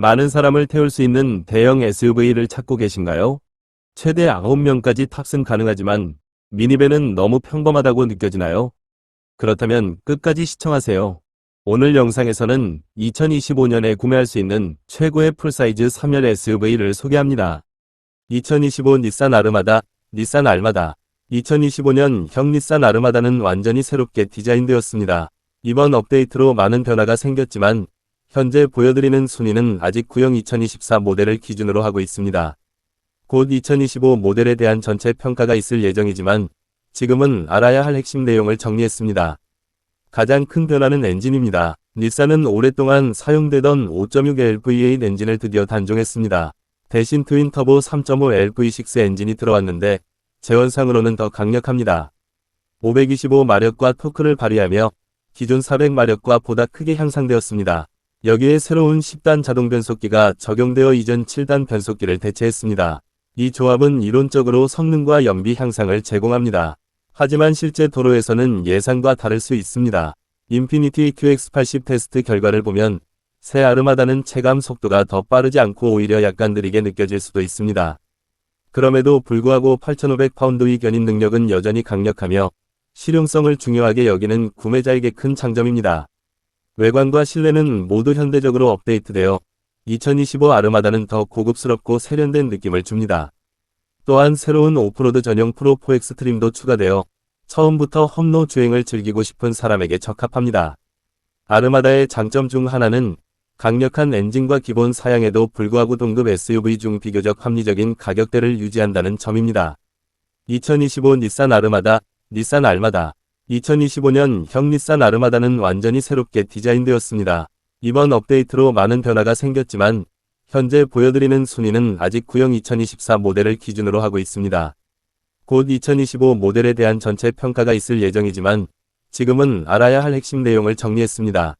많은 사람을 태울 수 있는 대형 SUV를 찾고 계신가요? 최대 9명까지 탑승 가능하지만 미니밴은 너무 평범하다고 느껴지나요? 그렇다면 끝까지 시청하세요. 오늘 영상에서는 2025년에 구매할 수 있는 최고의 풀사이즈 3열 SUV를 소개합니다. 2025 닛산 아르마다, 닛산 알마다. 2025년 형 닛산 아르마다는 완전히 새롭게 디자인되었습니다. 이번 업데이트로 많은 변화가 생겼지만 현재 보여드리는 순위는 아직 구형 2024 모델을 기준으로 하고 있습니다. 곧 2025 모델에 대한 전체 평가가 있을 예정이지만 지금은 알아야 할 핵심 내용을 정리했습니다. 가장 큰 변화는 엔진입니다. 닛산은 오랫동안 사용되던 5.6 LV8 엔진을 드디어 단종했습니다. 대신 트윈 터보 3.5 LV6 엔진이 들어왔는데 재원상으로는 더 강력합니다. 525마력과 토크를 발휘하며 기존 400마력과 보다 크게 향상되었습니다. 여기에 새로운 10단 자동 변속기가 적용되어 이전 7단 변속기를 대체했습니다. 이 조합은 이론적으로 성능과 연비 향상을 제공합니다. 하지만 실제 도로에서는 예상과 다를 수 있습니다. 인피니티 QX80 테스트 결과를 보면 새 아르마다는 체감 속도가 더 빠르지 않고 오히려 약간 느리게 느껴질 수도 있습니다. 그럼에도 불구하고 8,500파운드의 견인 능력은 여전히 강력하며 실용성을 중요하게 여기는 구매자에게 큰 장점입니다. 외관과 실내는 모두 현대적으로 업데이트되어 2025 아르마다는 더 고급스럽고 세련된 느낌을 줍니다. 또한 새로운 오프로드 전용 프로4 엑스트림도 추가되어 처음부터 험로 주행을 즐기고 싶은 사람에게 적합합니다. 아르마다의 장점 중 하나는 강력한 엔진과 기본 사양에도 불구하고 동급 SUV 중 비교적 합리적인 가격대를 유지한다는 점입니다. 2025 닛산 아르마다, 닛산 알마다 2025년 형 닛산 아르마다는 완전히 새롭게 디자인되었습니다. 이번 업데이트로 많은 변화가 생겼지만 현재 보여드리는 순위는 아직 구형 2024 모델을 기준으로 하고 있습니다. 곧 2025 모델에 대한 전체 평가가 있을 예정이지만 지금은 알아야 할 핵심 내용을 정리했습니다.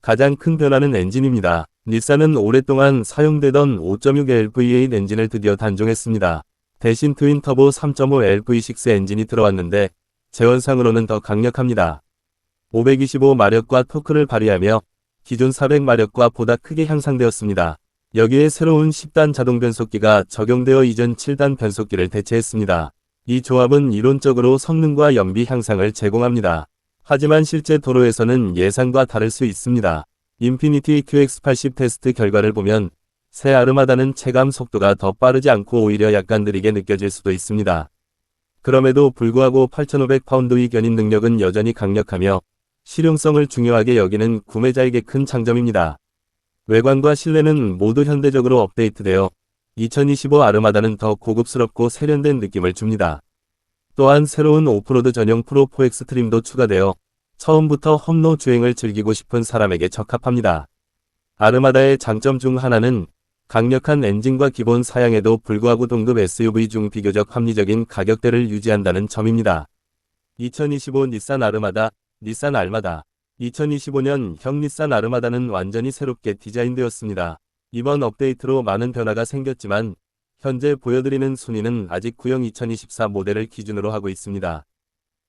가장 큰 변화는 엔진입니다. 닛산은 오랫동안 사용되던 5.6 LV8 엔진을 드디어 단종했습니다. 대신 트윈 터보 3.5 LV6 엔진이 들어왔는데 재원상으로는 더 강력합니다. 525마력과 토크를 발휘하며 기존 400마력과 보다 크게 향상되었습니다. 여기에 새로운 10단 자동 변속기가 적용되어 이전 7단 변속기를 대체했습니다. 이 조합은 이론적으로 성능과 연비 향상을 제공합니다. 하지만 실제 도로에서는 예상과 다를 수 있습니다. 인피니티 QX80 테스트 결과를 보면 새 아르마다는 체감 속도가 더 빠르지 않고 오히려 약간 느리게 느껴질 수도 있습니다. 그럼에도 불구하고 8,500파운드의 견인 능력은 여전히 강력하며 실용성을 중요하게 여기는 구매자에게 큰 장점입니다. 외관과 실내는 모두 현대적으로 업데이트되어 2025 아르마다는 더 고급스럽고 세련된 느낌을 줍니다. 또한 새로운 오프로드 전용 프로4 엑스트림도 추가되어 처음부터 험로 주행을 즐기고 싶은 사람에게 적합합니다. 아르마다의 장점 중 하나는 강력한 엔진과 기본 사양에도 불구하고 동급 SUV 중 비교적 합리적인 가격대를 유지한다는 점입니다. 2025 닛산 아르마다, 닛산 알마다 2025년 형 닛산 아르마다는 완전히 새롭게 디자인되었습니다. 이번 업데이트로 많은 변화가 생겼지만 현재 보여드리는 순위는 아직 구형 2024 모델을 기준으로 하고 있습니다.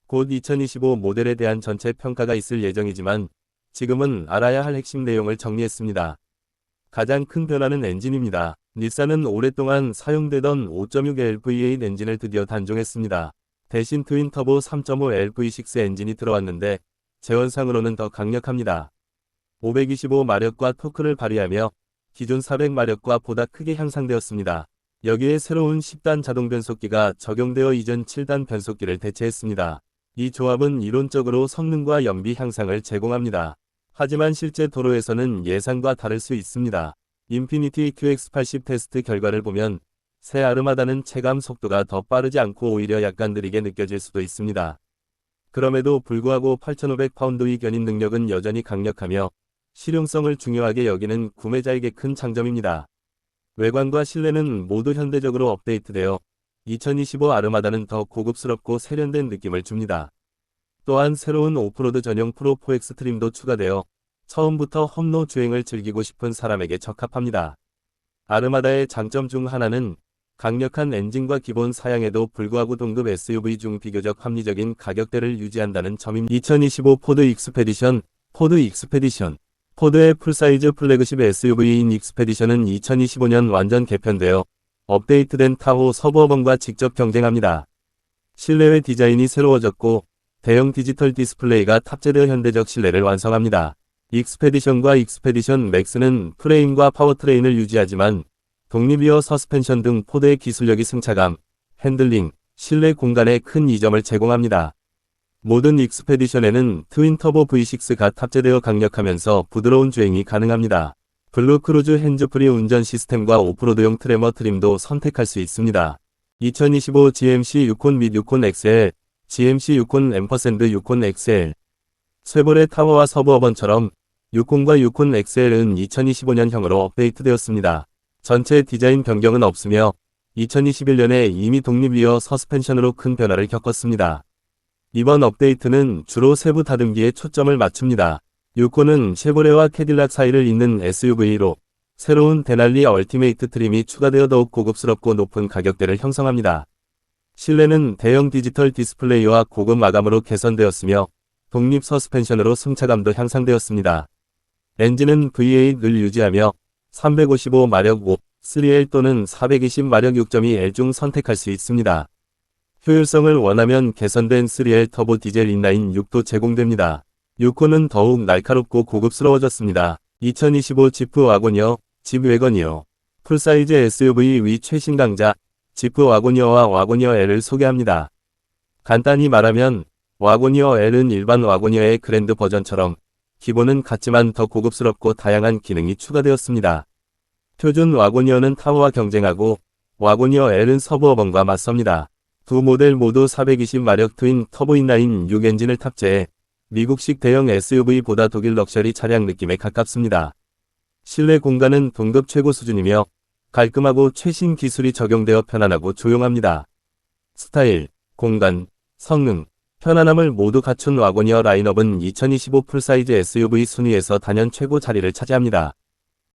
곧 2025 모델에 대한 전체 평가가 있을 예정이지만 지금은 알아야 할 핵심 내용을 정리했습니다. 가장 큰 변화는 엔진입니다. 닛산은 오랫동안 사용되던 5.6 LV8 엔진을 드디어 단종했습니다. 대신 트윈 터보 3.5 LV6 엔진이 들어왔는데 재원상으로는 더 강력합니다. 525마력과 토크를 발휘하며 기존 400마력과 보다 크게 향상되었습니다. 여기에 새로운 10단 자동 변속기가 적용되어 이전 7단 변속기를 대체했습니다. 이 조합은 이론적으로 성능과 연비 향상을 제공합니다. 하지만 실제 도로에서는 예상과 다를 수 있습니다. 인피니티 QX80 테스트 결과를 보면 새 아르마다는 체감 속도가 더 빠르지 않고 오히려 약간 느리게 느껴질 수도 있습니다. 그럼에도 불구하고 8,500파운드의 견인 능력은 여전히 강력하며 실용성을 중요하게 여기는 구매자에게 큰 장점입니다. 외관과 실내는 모두 현대적으로 업데이트되어 2025 아르마다는 더 고급스럽고 세련된 느낌을 줍니다. 또한 새로운 오프로드 전용 프로 4 엑스트림도 추가되어 처음부터 험로 주행을 즐기고 싶은 사람에게 적합합니다. 아르마다의 장점 중 하나는 강력한 엔진과 기본 사양에도 불구하고 동급 SUV 중 비교적 합리적인 가격대를 유지한다는 점입니다. 2025 포드 익스페디션, 포드 익스페디션, 포드의 풀사이즈 플래그십 SUV인 익스페디션은 2025년 완전 개편되어 업데이트된 타호 서버번과 직접 경쟁합니다. 실내외 디자인이 새로워졌고 대형 디지털 디스플레이가 탑재되어 현대적 실내를 완성합니다. 익스페디션과 익스페디션 맥스는 프레임과 파워트레인을 유지하지만 독립이어 서스펜션 등 포드의 기술력이 승차감, 핸들링, 실내 공간에 큰 이점을 제공합니다. 모든 익스페디션에는 트윈 터보 V6가 탑재되어 강력하면서 부드러운 주행이 가능합니다. 블루 크루즈 핸즈프리 운전 시스템과 오프로드용 트레머 트림도 선택할 수 있습니다. 2025 GMC 유콘 및 유콘 XL, GMC 유콘 앰퍼샌드 유콘 XL, 쉐보레 타워와 서브어번처럼 유콘과 유콘 XL은 2025년형으로 업데이트되었습니다. 전체 디자인 변경은 없으며 2021년에 이미 독립이어 서스펜션으로 큰 변화를 겪었습니다. 이번 업데이트는 주로 세부 다듬기에 초점을 맞춥니다. 유코는 쉐보레와 캐딜락 사이를 잇는 SUV로 새로운 데날리 얼티메이트 트림이 추가되어 더욱 고급스럽고 높은 가격대를 형성합니다. 실내는 대형 디지털 디스플레이와 고급 마감으로 개선되었으며 독립 서스펜션으로 승차감도 향상되었습니다. 엔진은 V8을 유지하며 355마력 5, 3L 또는 420마력 6.2L 중 선택할 수 있습니다. 효율성을 원하면 개선된 3L 터보 디젤 인라인 6도 제공됩니다. 6호는 더욱 날카롭고 고급스러워졌습니다. 2025 지프 와고니어, 집 외건이어, 풀사이즈 SUV 위 최신 강자, 지프 와고니어와 와고니어 L을 소개합니다. 간단히 말하면 와고니어 L은 일반 와고니어의 그랜드 버전처럼 기본은 같지만 더 고급스럽고 다양한 기능이 추가되었습니다. 표준 와고니어는 타워와 경쟁하고 와고니어 L은 서브어번과 맞섭니다. 두 모델 모두 420마력 트윈 터보 인라인 6 엔진을 탑재해 미국식 대형 SUV보다 독일 럭셔리 차량 느낌에 가깝습니다. 실내 공간은 동급 최고 수준이며 깔끔하고 최신 기술이 적용되어 편안하고 조용합니다. 스타일, 공간, 성능, 편안함을 모두 갖춘 와고니어 라인업은 2025 풀사이즈 SUV 순위에서 단연 최고 자리를 차지합니다.